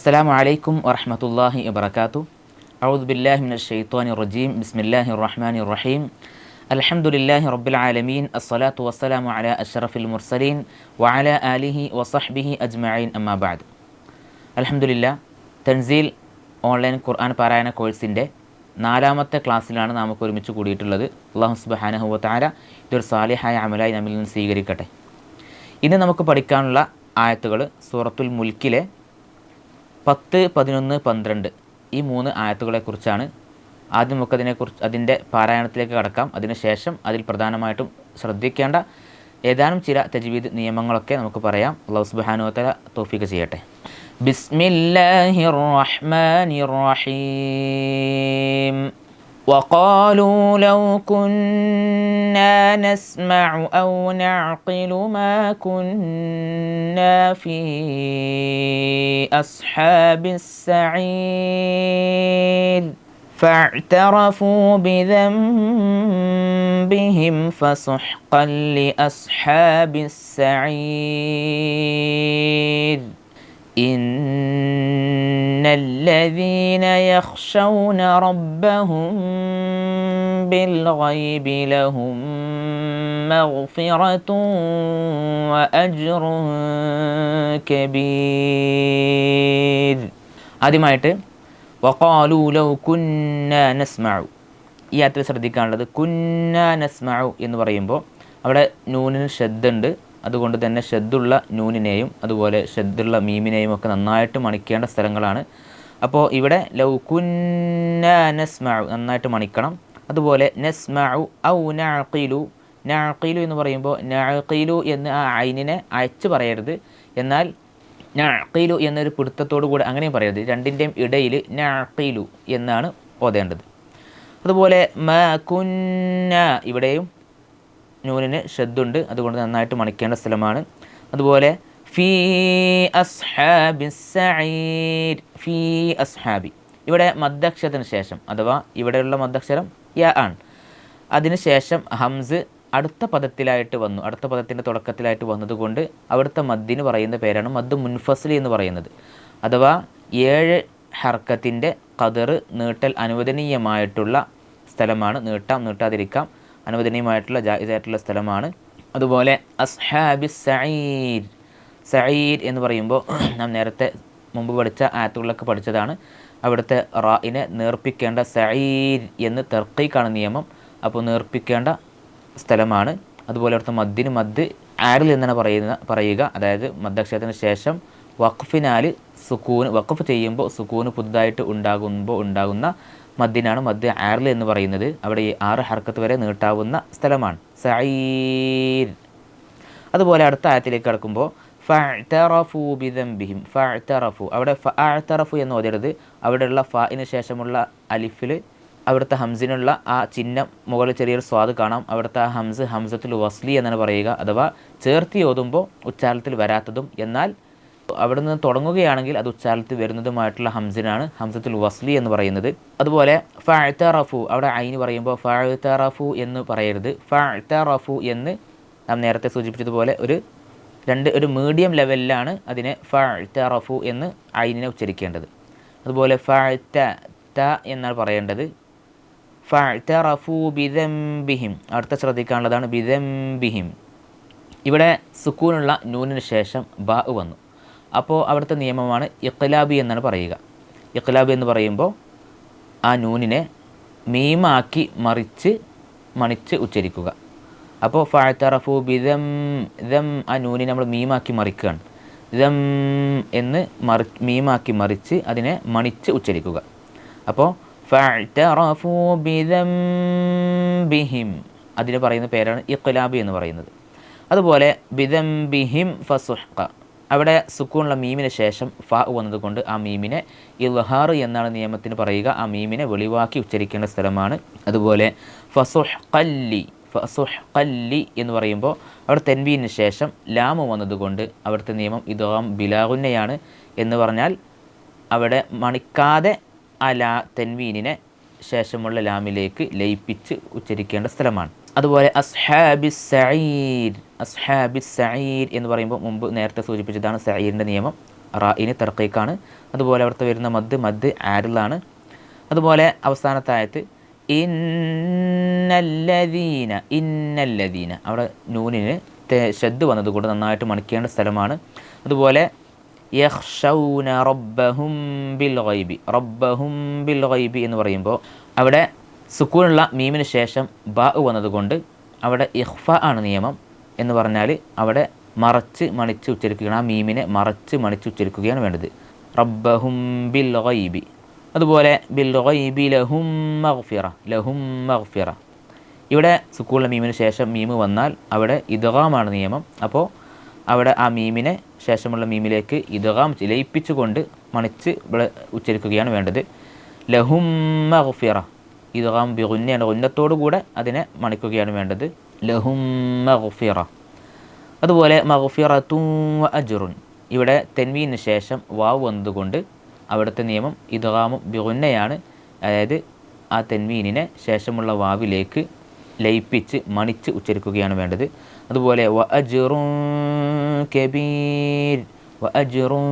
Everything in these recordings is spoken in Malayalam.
അസ്സലാമു അലൈക്കും വറഹമത്തല്ലാഹി വബർക്കാത്തു അഊദ് ബില്ലാഹി മിനൽ ഷൈത്വാനി റജീം. ബിസ്മില്ലാഹി റഹ്മാനി റഹീം. അൽഹംദുലില്ലാഹി റബ്ബിൽ ആലമീൻ. അസ്സലാത്തു വസ്സലാമു അല അഷ്റഫിൽ മുർസലീൻ വഅല ആലിഹി വസഹ്ബിഹി അജ്മഈൻ. അമ്മാബാദ് അൽഹംദുലില്ല തൻസീൽ ഓൺലൈൻ ഖുർആൻ പാരായണ കോഴ്സിന്റെ നാലാമത്തെ ക്ലാസ്സിലാണ് നാം ഒരുമിച്ച് കൂടിയിട്ടുള്ളത്. അള്ളാഹു സുബാനഹുവത്താര ഇതൊരു സാലിഹായ അമലായി നമ്മിൽ നിന്ന് സ്വീകരിക്കട്ടെ. ഇന്ന് നമുക്ക് പഠിക്കാനുള്ള ആയത്തുകൾ സൂറത്തുൽ മുൽക്കിലെ പത്ത് പതിനൊന്ന് പന്ത്രണ്ട് ഈ മൂന്ന് ആയത്തുകളെക്കുറിച്ചാണ് ആദ്യം നമുക്ക് അതിനെക്കുറിച്ച് അതിൻ്റെ പാരായണത്തിലേക്ക് കടക്കാം അതിനുശേഷം അതിൽ പ്രധാനമായിട്ടും ശ്രദ്ധിക്കേണ്ട ഏതാനും ചില തജ്വീദ് നിയമങ്ങളൊക്കെ നമുക്ക് പറയാം അള്ളാഹു സുബാനുവത്തല തോഫിക്ക് ചെയ്യട്ടെ ബിസ്മില്ലാഹിർ റഹ്മാനിർ റഹീം وقالوا لو كنا نسمع أو نعقل ما كنا في أصحاب السعير فاعترفوا بذنبهم فسحقا لأصحاب السعير إن الذين يخشون ربهم بالغيب لهم مغفرة وأجر كبير ആദ്യമായിട്ട് വക്കാലു ലൗ കുന്ന നസ്മഉ ഈ യാത്ര ശ്രദ്ധിക്കാനുള്ളത് കുന്ന നസ്മഉ എന്ന് പറയുമ്പോൾ അവിടെ നൂനിന് ശ്രദ്ധുണ്ട് അതുകൊണ്ട് തന്നെ ഷെദ്ദുള്ള നൂനിനെയും അതുപോലെ ഷെദ്ദുള്ള മീമിനെയും ഒക്കെ നന്നായിട്ട് മണിക്കേണ്ട സ്ഥലങ്ങളാണ്. അപ്പോൾ ഇവിടെ ലൗ കുന്ന നസ്മഉ നന്നായിട്ട് മണിക്കണം. അതുപോലെ നസ്മഉ ഔ നഅഖിലു. നഅഖിലു എന്ന് പറയുമ്പോൾ നഅഖിലു എന്ന് ആ ഐനിനെ അയച്ചു പറയരുത്. എന്നാൽ നഅഖിലു എന്നൊരു പിടുത്തത്തോടു കൂടെ അങ്ങനെയും പറയരുത്. രണ്ടിന്റെയും ഇടയിൽ നഅഖിലു എന്നാണ് ഓതേണ്ടത്. അതുപോലെ മ കുന്ന ഇവിടെയും നൂനിന് ഷദ്ദുണ്ട് അതുകൊണ്ട് നന്നായിട്ട് മണിക്കേണ്ട സ്ഥലമാണ്. അതുപോലെ ഫീ അസ്ഹാബി സഈദ്. ഫീ അസ്ഹാബി. ഇവിടെ മദ്ദക്ഷരത്തിന് ശേഷം അഥവാ ഇവിടെയുള്ള മദ്ദക്ഷരം യ ആണ്. അതിനുശേഷം ഹംസ് അടുത്ത പദത്തിലായിട്ട് വന്നു. അടുത്ത പദത്തിന്റെ തുടക്കത്തിലായിട്ട് വന്നതുകൊണ്ട് അവിടുത്തെ മദ്ദിന് പറയുന്ന പേരാണ് മദ് മുൻഫസ്ലി എന്ന് പറയുന്നത്. അഥവാ ഏഴ് ഹർക്കത്തിന്റെ കതിർ നീട്ടൽ അനുവദനീയമായിട്ടുള്ള സ്ഥലമാണ്. നീട്ടാം നീട്ടാതിരിക്കാം. അനുവദനീയമായിട്ടുള്ള ജായിസായിട്ടുള്ള സ്ഥലമാണ്. അതുപോലെ അസ്ഹാബി സഈർ സഈർ എന്ന് പറയുമ്പോൾ നാം നേരത്തെ മുമ്പ് പഠിച്ച ആയത്തുകളിലൊക്കെ പഠിച്ചതാണ്. അവിടുത്തെ റായിനെ നേർപ്പിക്കേണ്ട സഈർ എന്ന് തെർക്കൈക്കാണ് നിയമം. അപ്പോൾ നേർപ്പിക്കേണ്ട സ്ഥലമാണ്. അതുപോലെ അവിടുത്തെ മദ്ദിന് മദ് ആരിൽ എന്നാണ് പറയുന്ന പറയുക. അതായത് മദ്ദക്ഷരത്തിന് ശേഷം വഖഫിനാൽ സുക്കൂന് വഖഫ് ചെയ്യുമ്പോൾ സുക്കൂന് പുതുതായിട്ട് ഉണ്ടാകുമ്പോൾ ഉണ്ടാകുന്ന മദ്ദിനാണ്. മദ് ആറിൽ എന്ന് പറയുന്നത് അവിടെ ഈ ആറ് ഹർക്കത്ത് വരെ നീട്ടാവുന്ന സ്ഥലമാണ്. സഈർ അതുപോലെ അടുത്ത ആയത്തിലേക്ക് കടക്കുമ്പോൾ ഫഅ്തറഫു ബിദംബിഹിം. ഫഅ്തറഫു. അവിടെ ഫഅ്തറഫു എന്ന് ഓതരുത്. അവിടെയുള്ള ഫായിന് ശേഷമുള്ള അലിഫിൽ അവിടുത്തെ ഹംസിനുള്ള ആ ചിഹ്നം മുകളിൽ ചെറിയൊരു സ്വാദ് കാണാം. അവിടുത്തെ ആ ഹംസ് ഹംസത്തുൽ വസ്ലി എന്നാണ് പറയുക. അഥവാ ചേർത്തി ഓതുമ്പോൾ ഉച്ചാരണത്തിൽ വരാത്തതും എന്നാൽ അവിടെ നിന്ന് തുടങ്ങുകയാണെങ്കിൽ അത് ഉച്ചാരണത്തിൽ വരുന്നതുമായിട്ടുള്ള ഹംസനാണ് ഹംസത്തുൽ വസ്ലി എന്ന് പറയുന്നത്. അതുപോലെ ഫഅ്തറഫു അവിടെ ഐന് പറയുമ്പോൾ ഫഅ്തറഫു എന്ന് പറയരുത്. ഫഅ്തറഫു എന്ന് നാം നേരത്തെ സൂചിപ്പിച്ചതുപോലെ ഒരു രണ്ട് ഒരു മീഡിയം ലെവലിലാണ് അതിനെ ഫഅ്തറഫു എന്ന് ഐനിനെ ഉച്ചരിക്കേണ്ടത്. അതുപോലെ ഫഅ്ത ത എന്നാണ് പറയേണ്ടത്. ഫഅതറഫു ബിദം ബിഹിം അടുത്ത ശ്രദ്ധിക്കാനുള്ളതാണ് ബിദംബിഹിം. ഇവിടെ സുക്കൂനുള്ള നൂനിന് ശേഷം ബ വന്നു. അപ്പോൾ അവിടുത്തെ നിയമമാണ് ഇഖ്ലാബി എന്നാണ് പറയുക. ഇഖ്ലാബി എന്ന് പറയുമ്പോൾ ആ നൂനിനെ മീമാക്കി മറിച്ച് മണിച്ച് ഉച്ചരിക്കുക. അപ്പോൾ ഫാഴ്ത്തറഫു ബിദം ദം ആ നൂനിനെ നമ്മൾ മീമാക്കി മറിക്കുകയാണ്. ദം എന്ന് മറി മീമാക്കി മറിച്ച് അതിനെ മണിച്ച് ഉച്ചരിക്കുക. അപ്പോൾ ഫാഴ്ത്തറഫു ബിദം ബിഹിം അതിന് പറയുന്ന പേരാണ് ഇഖ്ലാബി എന്ന് പറയുന്നത്. അതുപോലെ ബിദം ബിഹിം ഫസുഹ്ക അവിടെ സുക്കൂണുള്ള മീമിന് ശേഷം ഫ വന്നതുകൊണ്ട് ആ മീമിനെ ഇൽഹാർ എന്നാണ് നിയമത്തിന് പറയുക. ആ മീമിനെ വെളിവാക്കി ഉച്ചരിക്കേണ്ട സ്ഥലമാണ്. അതുപോലെ ഫസുഹ് കല്ലി ഫസുഹ് കല്ലി എന്ന് പറയുമ്പോൾ അവിടെ തെൻവീന് ശേഷം ലാമ് വന്നതുകൊണ്ട് അവിടുത്തെ നിയമം ഇതോം ബിലാഗുന്നയാണ് എന്ന് പറഞ്ഞാൽ അവിടെ മണിക്കാതെ ആ ലാ തെൻവീനിനെ ശേഷമുള്ള ലാമിലേക്ക് ലയിപ്പിച്ച് ഉച്ചരിക്കേണ്ട സ്ഥലമാണ്. അതുപോലെ അസ്ഹാബി സഈർ അസ്ഹാബി സഈർ എന്ന് പറയുമ്പോൾ മുമ്പ് നേരത്തെ സൂചിപ്പിച്ചതാണ് സഈറിന്റെ നിയമം റായിന് തെർക്കീക്കാണ്. അതുപോലെ അവിടുത്തെ വരുന്ന മദ് മദ് ആരിലാണ്. അതുപോലെ അവസാനത്തായത് ഇന്നല്ലദീന ഇന്നല്ലദീന. അവിടെ നൂനിന് ഷെദ് വന്നതുകൊണ്ട് നന്നായിട്ട് മണിക്കേണ്ട സ്ഥലമാണ്. അതുപോലെ യഹ്ഷൗന റബ്ബഹും ബിൽ റബ്ബഹും ബിൽ എന്ന് പറയുമ്പോൾ അവിടെ സുക്കൂനുള്ള മീമിന് ശേഷം ബ വന്നതുകൊണ്ട് അവിടെ ഇഹ്ഫ ആണ് നിയമം എന്ന് പറഞ്ഞാൽ അവിടെ മറച്ച് മണിച്ച് ഉച്ചരിക്കുകയാണ്. ആ മീമിനെ മറച്ച് മണിച്ച് ഉച്ചരിക്കുകയാണ് വേണ്ടത്. റബ്ബഹും ബിൽ ഗൈബി. അതുപോലെ ബിൽ ഗൈബി ലഹും മഗ്ഫിറ ലഹും മഗ്ഫിറ. ഇവിടെ സുക്കൂളിലെ മീമിന് ശേഷം മീമ് വന്നാൽ അവിടെ ഇതുകാമാണ് നിയമം. അപ്പോൾ അവിടെ ആ മീമിനെ ശേഷമുള്ള മീമിലേക്ക് ഇദ്ഗാം ലയിപ്പിച്ചുകൊണ്ട് മണിച്ച് ഉച്ചരിക്കുകയാണ് വേണ്ടത്. ലഹും മഗ്ഫിറ. ഇദ്ഗാം ബിഗുന്നയാണ്. ഉന്നത്തോടു കൂടെ അതിനെ മണിക്കുകയാണ് വേണ്ടത്. ലഹും മഗ്ഫിറ. അതുപോലെ മഗ്ഫിറത്തും അജുറുൻ. ഇവിടെ തെൻവീന് ശേഷം വാവ് വന്നതുകൊണ്ട് അവിടുത്തെ നിയമം ഇദ്ഗാമും ബിഗുന്നയാണ്. അതായത് ആ തെൻവീനിനെ ശേഷമുള്ള വാവിലേക്ക് ലയിപ്പിച്ച് മണിച്ച് ഉച്ചരിക്കുകയാണ് വേണ്ടത്. അതുപോലെ വ അജുറും കബീർ വ അജുറും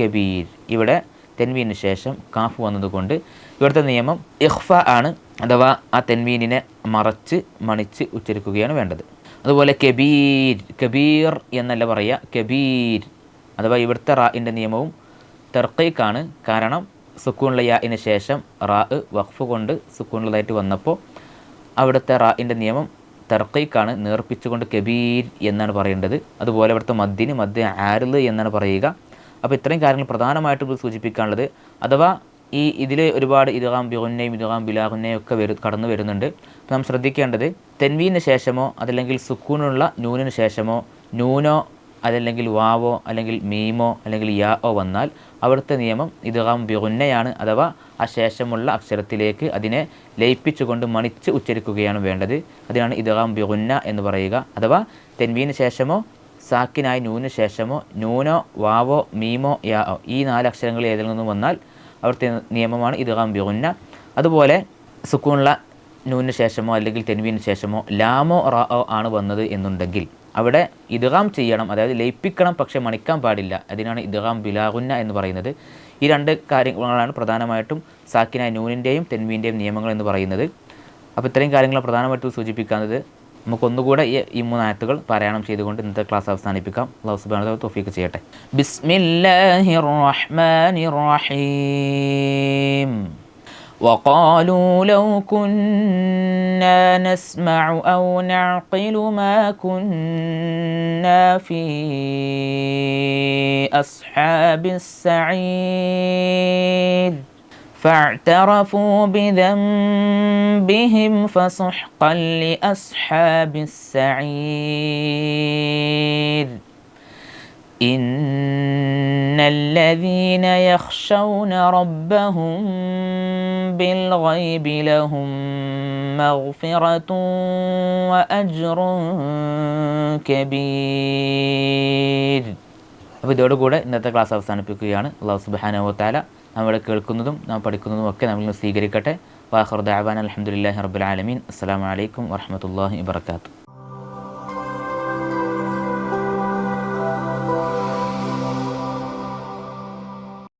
കബീർ. ഇവിടെ തെൻവീന് ശേഷം കാഫ് വന്നതുകൊണ്ട് ഇവിടുത്തെ നിയമം ഇഹ്ഫ ആണ് അഥവാ ആ തെൻവീനിനെ മറച്ച് മണിച്ച് ഉച്ചരിക്കുകയാണ് വേണ്ടത്. അതുപോലെ കബീർ കബീർ എന്നല്ല പറയുക കബീർ. അഥവാ ഇവിടുത്തെ റാഇന്റെ നിയമവും തെർക്കൈക്കാണ് കാരണം സുക്കൂണുള്ള യാഇന് ശേഷം റാ വഖഫ് കൊണ്ട് സുക്കൂണുള്ളതായിട്ട് വന്നപ്പോൾ അവിടുത്തെ റാഇന്റെ നിയമം തെർക്കൈക്കാണ് നേർപ്പിച്ചുകൊണ്ട് കബീർ എന്നാണ് പറയേണ്ടത്. അതുപോലെ ഇവിടുത്തെ മദ്ദിന് മദ്യ ആരിൽ എന്നാണ് പറയുക. അപ്പോൾ ഇത്രയും കാര്യങ്ങൾ പ്രധാനമായിട്ടും സൂചിപ്പിക്കാനുള്ളത്. അഥവാ ഈ ഇതിൽ ഒരുപാട് ഇതുകാം ബിഹുന്നയും ഇതുകാം ബിലാഹുന്നയും ഒക്കെ വരു കടന്നു വരുന്നുണ്ട്. അപ്പോൾ നാം ശ്രദ്ധിക്കേണ്ടത് തെൻവീന് ശേഷമോ അതല്ലെങ്കിൽ സുക്കൂനുള്ള നൂനിന് ശേഷമോ നൂനോ അതല്ലെങ്കിൽ വാവോ അല്ലെങ്കിൽ മീമോ അല്ലെങ്കിൽ യാ ഓ വന്നാൽ അവിടുത്തെ നിയമം ഇതുകാം ബിഗുന്നയാണ് അഥവാ ആ ശേഷമുള്ള അക്ഷരത്തിലേക്ക് അതിനെ ലയിപ്പിച്ചുകൊണ്ട് മണിച്ച് ഉച്ചരിക്കുകയാണ് വേണ്ടത്. അതിനാണ് ഇതുകാം ബിഹുന്ന എന്ന് പറയുക. അഥവാ തെൻവീന് ശേഷമോ സാക്കിനായി നൂന് ശേഷമോ നൂനോ വാവോ മീമോ യാ ഈ നാല് അക്ഷരങ്ങൾ ഏതിൽ നിന്നും വന്നാൽ അവിടുത്തെ നിയമമാണ് ഇത് ബിഗുന്ന അതുപോലെ സുക്കൂണുള്ള നൂന് ശേഷമോ അല്ലെങ്കിൽ തെൻവീന് ശേഷമോ ലാമോ റാഓ ആണ് വന്നത് എന്നുണ്ടെങ്കിൽ അവിടെ ഇദ്ഗാം ചെയ്യണം അതായത് ലയിപ്പിക്കണം പക്ഷേ മണിക്കാൻ പാടില്ല. അതിനാണ് ഇദ്ഗാം ബിലാഗുന്ന എന്ന് പറയുന്നത്. ഈ രണ്ട് കാര്യങ്ങളാണ് പ്രധാനമായിട്ടും സാക്കിനായ നൂനിന്റെയും തെൻവീന്റെയും നിയമങ്ങൾ എന്ന് പറയുന്നത്. അപ്പോൾ ഇത്രയും കാര്യങ്ങൾ പ്രധാനമായിട്ടും സൂചിപ്പിക്കുന്നത് നമുക്കൊന്നുകൂടെ ഈ ഈ മൂന്നായത്തുകൾ പാരായണം ചെയ്തുകൊണ്ട് ഇന്നത്തെ ക്ലാസ് അവസാനിപ്പിക്കാം അള്ളാഹു സുബ്ഹാനഹു വ തൗഫീഖ് ചെയ്യട്ടെ ബിസ്മില്ലാഹിർ റഹ്മാനിർ റഹീം وقالوا لو كنا نسمع أو نعقل ما كنا في أصحاب السعير فاعترفوا بذنبهم فسحقا لأصحاب السعير إن الذين يخشون ربهم بالغيب لهم مغفرة وأجر كبير അപ്പോൾ ഇതോടുകൂടെ ഇന്നത്തെ ക്ലാസ് അവസാനിപ്പിക്കുകയാണ് അള്ളാഹു സുബാനോ താല നമ്മൾ കേൾക്കുന്നതും നാം പഠിക്കുന്നതും ഒക്കെ നമ്മൾ സ്വീകരിക്കട്ടെ. വാഹുർ ദാബാൻ അലഹമുല്ലാഹി റബുലാലമീൻ അസ്സാം വലൈക്കും വർഹമത്തല്ലാഹി വാത്തു